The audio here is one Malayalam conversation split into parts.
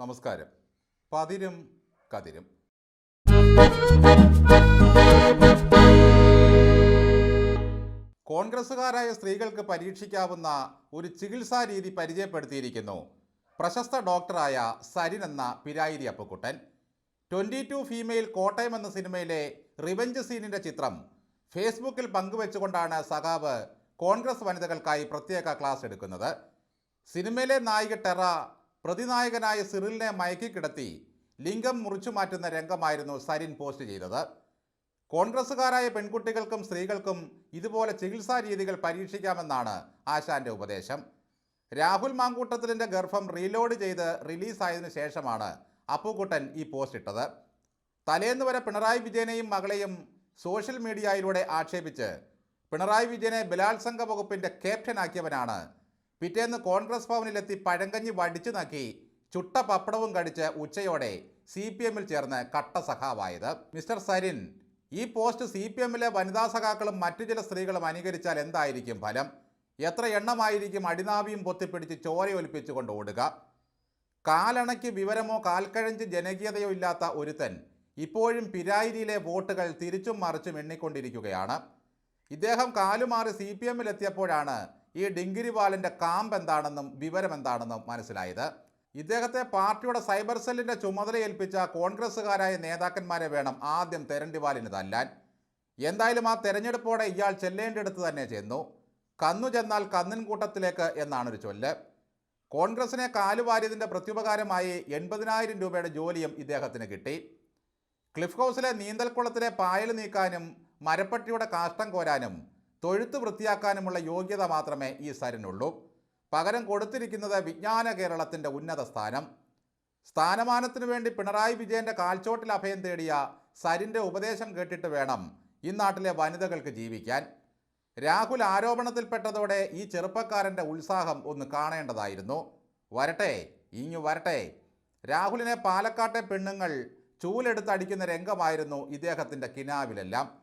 നമസ്കാരം. പതിരും കതിരും. കോൺഗ്രസ്സുകാരായ സ്ത്രീകൾക്ക് പരീക്ഷിക്കാവുന്ന ഒരു ചികിത്സാ രീതി പരിചയപ്പെടുത്തിയിരിക്കുന്നു. പ്രശസ്ത ഡോക്ടറായ സരിൻ എന്ന Pirayiri Appukuttan. Twenty two female Kottayam എന്ന സിനിമയിലെ റിവഞ്ച് സീനിന്റെ ചിത്രം ഫേസ്ബുക്കിൽ പങ്കുവെച്ചുകൊണ്ടാണ് സഖാവ് കോൺഗ്രസ് വനിതകൾക്കായി പ്രത്യേക ക്ലാസ് എടുക്കുന്നത്. സിനിമയിലെ നായിക ടെറ പ്രതിനായകനായ സിറിലിനെ മയക്കിക്കിടത്തി ലിംഗം മുറിച്ചു മാറ്റുന്ന രംഗമായിരുന്നു സരിൻ പോസ്റ്റ് ചെയ്തത്. കോൺഗ്രസ്സുകാരായ പെൺകുട്ടികൾക്കും സ്ത്രീകൾക്കും ഇതുപോലെ ചികിത്സാ രീതികൾ പരീക്ഷിക്കാമെന്നാണ് ആശാന്റെ ഉപദേശം. രാഹുൽ മാങ്കൂട്ടത്തിലിന്റെ ഗർഭം റീലോഡ് ചെയ്ത് റിലീസായതിനു ശേഷമാണ് അപ്പുക്കുട്ടൻ ഈ പോസ്റ്റ് ഇട്ടത്. തലേന്ന് വരെ പിണറായി വിജയനെയും മകളെയും സോഷ്യൽ മീഡിയയിലൂടെ ആക്ഷേപിച്ച് പിണറായി വിജയനെ ബലാത്സംഗ വകുപ്പിന്റെ ക്യാപ്റ്റനാക്കിയവനാണ് പിറ്റേന്ന് കോൺഗ്രസ് ഭവനിലെത്തി പഴങ്കഞ്ഞി വടിച്ചു നക്കി ചുട്ട പപ്പടവും കടിച്ച് ഉച്ചയോടെ സി പി എമ്മിൽ ചേർന്ന് കട്ട സഖാവായത് മിസ്റ്റർ സരിൻ ഈ പോസ്റ്റ് സി പി എമ്മിലെ വനിതാ സഖാക്കളും മറ്റു ചില സ്ത്രീകളും അനുകരിച്ചാൽ എന്തായിരിക്കും ഫലം? എത്ര എണ്ണമായിരിക്കും അടിനാവിയും പൊത്തിപ്പിടിച്ച് ചോരയൊലിപ്പിച്ചുകൊണ്ട് ഓടുക? കാലണയ്ക്ക് വിവരമോ കാൽക്കഴഞ്ച് ജനകീയതയോ ഇല്ലാത്ത ഒരുത്തൻ ഇപ്പോഴും പിരായിരിയിലെ വോട്ടുകൾ തിരിച്ചും മറിച്ചും എണ്ണിക്കൊണ്ടിരിക്കുകയാണ്. ഇദ്ദേഹം കാലുമാറി സി പി എമ്മിലെത്തിയപ്പോഴാണ് ഈ ഡിങ്കിരിവാലിന്റെ കാമ്പ് എന്താണെന്നും വിവരം എന്താണെന്നും മനസ്സിലായത്. ഇദ്ദേഹത്തെ പാർട്ടിയുടെ സൈബർ സെല്ലിന്റെ ചുമതല ഏൽപ്പിച്ച കോൺഗ്രസ്സുകാരായ നേതാക്കന്മാരെ വേണം ആദ്യം തെരണ്ടിവാലിന് തല്ലാൻ. എന്തായാലും ആ തെരഞ്ഞെടുപ്പോടെ ഇയാൾ ചെല്ലേണ്ടിടത്ത് തന്നെ ചെന്നു. കന്നു ചെന്നാൽ കന്നിൻ കൂട്ടത്തിലേക്ക് എന്നാണൊരു ചൊല്ല്. കോൺഗ്രസിനെ കാലുവാരിയതിന്റെ പ്രത്യുപകാരമായി എൺപതിനായിരം രൂപയുടെ ജോലിയും ഇദ്ദേഹത്തിന് കിട്ടി. ക്ലിഫ് ഹൗസിലെ നീന്തൽക്കുളത്തിലെ പായൽ നീക്കാനും മരപ്പട്ടിയുടെ കാഷ്ടം കോരാനും തൊഴുത്ത് വൃത്തിയാക്കാനുമുള്ള യോഗ്യത മാത്രമേ ഈ സരിനുള്ളൂ. പകരം കൊടുത്തിരിക്കുന്നത് വിജ്ഞാന കേരളത്തിന്റെ ഉന്നത സ്ഥാനം. സ്ഥാനമാനത്തിനു വേണ്ടി പിണറായി വിജയന്റെ കാൽച്ചോട്ടിൽ അഭയം തേടിയ സരിന്റെ ഉപദേശം കേട്ടിട്ട് വേണം ഈ നാട്ടിലെ വനിതകൾക്ക് ജീവിക്കാൻ. രാഹുൽ ആരോപണത്തിൽപ്പെട്ടതോടെ ഈ ചെറുപ്പക്കാരന്റെ ഉത്സാഹം ഒന്ന് കാണേണ്ടതായിരുന്നു. വരട്ടെ ഇങ്ങു വരട്ടെ. രാഹുലിനെ പാലക്കാട്ടെ പെണ്ണുങ്ങൾ ചൂലെടുത്തടിക്കുന്ന രംഗമായിരുന്നു ഇദ്ദേഹത്തിന്റെ കിനാവിലെല്ലാം.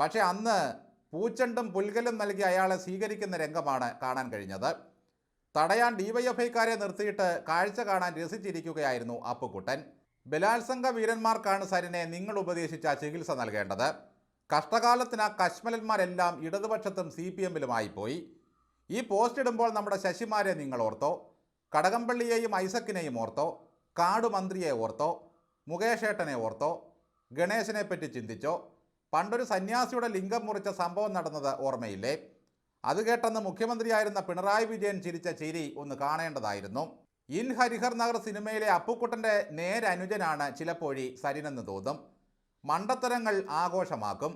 പക്ഷേ അന്ന് പൂച്ചണ്ടും പുൽകലും നൽകി അയാളെ സ്വീകരിക്കുന്ന രംഗമാണ് കാണാൻ കഴിഞ്ഞത്. തടയാൻ ഡിവൈഎഫ്ഐക്കാരെ നിർത്തിയിട്ട് കാഴ്ച കാണാൻ രസിച്ചിരിക്കുകയായിരുന്നു അപ്പുക്കുട്ടൻ ബലാത്സംഗ വീരന്മാർക്കാണ് സരിനെ നിങ്ങൾ ഉപദേശിച്ച ചികിത്സ നൽകേണ്ടത്. കഷ്ടകാലത്തിന് ആ കശ്മലന്മാരെല്ലാം ഇടതുപക്ഷത്തും സി പി എമ്മിലുമായി പോയി ഈ പോസ്റ്റ് ഇടുമ്പോൾ നമ്മുടെ ശശിമാരെ നിങ്ങൾ ഓർത്തോ കടകംപള്ളിയെയും ഐസക്കിനെയും ഓർത്തോ കാടുമന്ത്രിയെ ഓർത്തോ മുകേഷേട്ടനെ ഓർത്തോ ഗണേശനെ പറ്റി ചിന്തിച്ചോ പണ്ടൊരു സന്യാസിയുടെ ലിംഗം മുറിച്ച സംഭവം നടന്നത് ഓർമ്മയില്ലേ? അത് കേട്ടെന്ന് മുഖ്യമന്ത്രിയായിരുന്ന പിണറായി വിജയൻ ചിരിച്ച ചിരി ഒന്ന് കാണേണ്ടതായിരുന്നു. ഇൻ ഹരിഹർ നഗർ സിനിമയിലെ അപ്പുക്കുട്ടന്റെ നേരനുജനാണ് ചിലപ്പോഴി സരിനെന്ന് തോന്നും. മണ്ടത്തരങ്ങൾ ആഘോഷമാക്കും.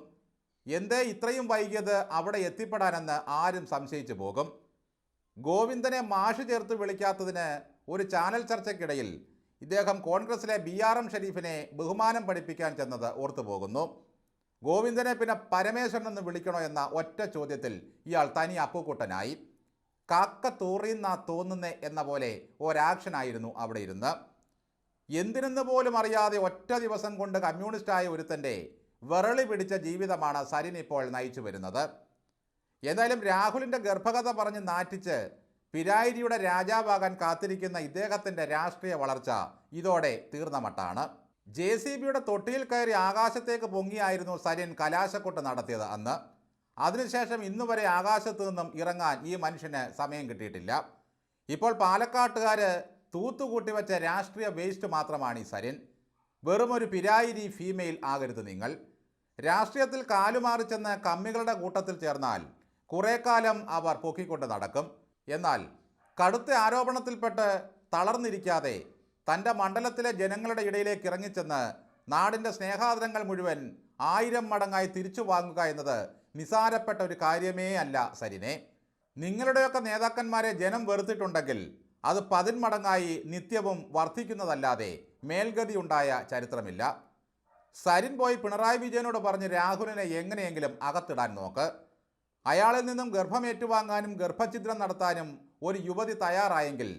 എന്തേ ഇത്രയും വൈകിയത് അവിടെ എത്തിപ്പെടാനെന്ന് ആരും സംശയിച്ചു പോകും. ഗോവിന്ദനെ മാഷ് ചേർത്ത് വിളിക്കാത്തതിന് ഒരു ചാനൽ ചർച്ചയ്ക്കിടയിൽ ഇദ്ദേഹം കോൺഗ്രസിലെ ബി ആർ എം ഷരീഫിനെ ബഹുമാനം പഠിപ്പിക്കാൻ ചെന്നത് ഓർത്തു പോകുന്നു ഗോവിന്ദനെ പിന്നെ പരമേശ്വരൻ എന്ന് വിളിക്കണോ എന്ന ഒറ്റ ചോദ്യത്തിൽ ഇയാൾ തനി അപ്പുക്കുട്ടനായി കാക്ക തൂറിന്നാ തോന്നുന്നേ എന്ന പോലെ ഒരാക്ഷനായിരുന്നു അവിടെ ഇരുന്ന്. എന്തിനെന്ന് പോലും അറിയാതെ ഒറ്റ ദിവസം കൊണ്ട് കമ്മ്യൂണിസ്റ്റായ ഒരുത്തന്റെ വിറളി പിടിച്ച ജീവിതമാണ് സരിൻ ഇപ്പോൾ നയിച്ചു വരുന്നത്. എന്തായാലും രാഹുലിന്റെ ഗർഭകഥ പറഞ്ഞ് നാറ്റിച്ച് പിരായിരിയുടെ രാജാവാകാൻ കാത്തിരിക്കുന്ന ഇദ്ദേഹത്തിന്റെ രാഷ്ട്രീയ വളർച്ച ഇതോടെ തീർന്ന മട്ടാണ്. ജെ സി ബിയുടെ തൊട്ടിയിൽ കയറി ആകാശത്തേക്ക് പൊങ്ങിയായിരുന്നു സരിൻ കലാശക്കൊട്ട് നടത്തിയത് അന്ന്. അതിനുശേഷം ഇന്നു വരെ ആകാശത്തു നിന്നും ഇറങ്ങാൻ ഈ മനുഷ്യന് സമയം കിട്ടിയിട്ടില്ല. ഇപ്പോൾ പാലക്കാട്ടുകാർ തൂത്തുകൂട്ടി വെച്ച രാഷ്ട്രീയ വേസ്റ്റ് മാത്രമാണ് ഈ സരിൻ വെറുമൊരു പിരായിരി ഫീമെയിൽ ആകരുത് നിങ്ങൾ. രാഷ്ട്രീയത്തിൽ കാലുമാറി ചെന്ന് കമ്മികളുടെ കൂട്ടത്തിൽ ചേർന്നാൽ കുറേക്കാലം അവർ പൊക്കിക്കൊണ്ട് നടക്കും. എന്നാൽ കടുത്ത ആരോപണത്തിൽപ്പെട്ട് തളർന്നിരിക്കാതെ തന്റെ മണ്ഡലത്തിലെ ജനങ്ങളുടെ ഇടയിലേക്ക് ഇറങ്ങിച്ചെന്ന് നാടിന്റെ സ്നേഹാദരങ്ങൾ മുഴുവൻ ആയിരം മടങ്ങായി തിരിച്ചു വാങ്ങുക എന്നത് നിസാരപ്പെട്ട ഒരു കാര്യമേ അല്ല സരിനെ. നിങ്ങളുടെയൊക്കെ നേതാക്കന്മാരെ ജനം വെറുത്തിട്ടുണ്ടെങ്കിൽ അത് പതിന്മടങ്ങായി നിത്യവും വർദ്ധിക്കുന്നതല്ലാതെ മേൽഗതി ഉണ്ടായ ചരിത്രമില്ല. സരിൻ പോയി പിണറായി വിജയനോട് പറഞ്ഞ് രാഹുലിനെ എങ്ങനെയെങ്കിലും അകത്തിടാൻ നോക്ക്. അയാളിൽ നിന്നും ഗർഭം ഏറ്റുവാങ്ങാനും ഗർഭഛിദ്രം നടത്താനും ഒരു യുവതി തയ്യാറായെങ്കിൽ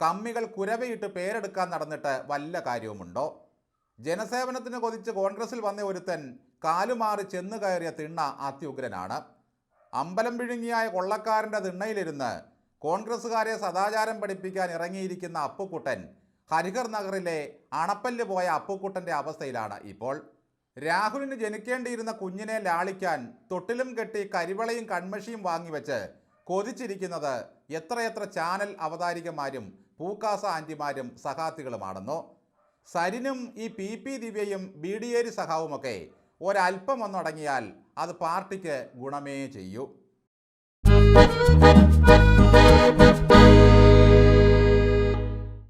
കമ്മികൾ കുരവയിട്ട് പേരെടുക്കാൻ നടന്നിട്ട് വല്ല കാര്യവുമുണ്ടോ? ജനസേവനത്തിന് കൊതിച്ച് കോൺഗ്രസിൽ വന്ന ഒരുത്തൻ കാലുമാറി ചെന്നു കയറിയ തിണ്ണ അത്യുഗ്രനാണ്. അമ്പലം വിഴുങ്ങിയായ കൊള്ളക്കാരന്റെ തിണ്ണയിലിരുന്ന് കോൺഗ്രസ്സുകാരെ സദാചാരം പഠിപ്പിക്കാൻ ഇറങ്ങിയിരിക്കുന്ന അപ്പുക്കുട്ടൻ ഹരിഹർ നഗറിലെ അണപ്പല്ല് പോയ അപ്പുക്കുട്ടന്റെ അവസ്ഥയിലാണ് ഇപ്പോൾ. രാഹുലിന് ജനിക്കേണ്ടിയിരുന്ന കുഞ്ഞിനെ ലാളിക്കാൻ തൊട്ടിലും കെട്ടി കരിവളയും കൺമഷിയും വാങ്ങിവെച്ച് കൊതിച്ചിരിക്കുന്നത് എത്രയെത്ര ചാനൽ അവതാരികമാരും പൂക്കാസ ആന്റിമാരും സഹാത്തികളുമാണെന്നോ? സരിനും ഈ പി പി ദിവ്യയും ബി ഡി ഏരി സഖാവുമൊക്കെ ഒരല്പം ഒന്നടങ്ങിയാൽ അത് പാർട്ടിക്ക് ഗുണമേ ചെയ്യൂ.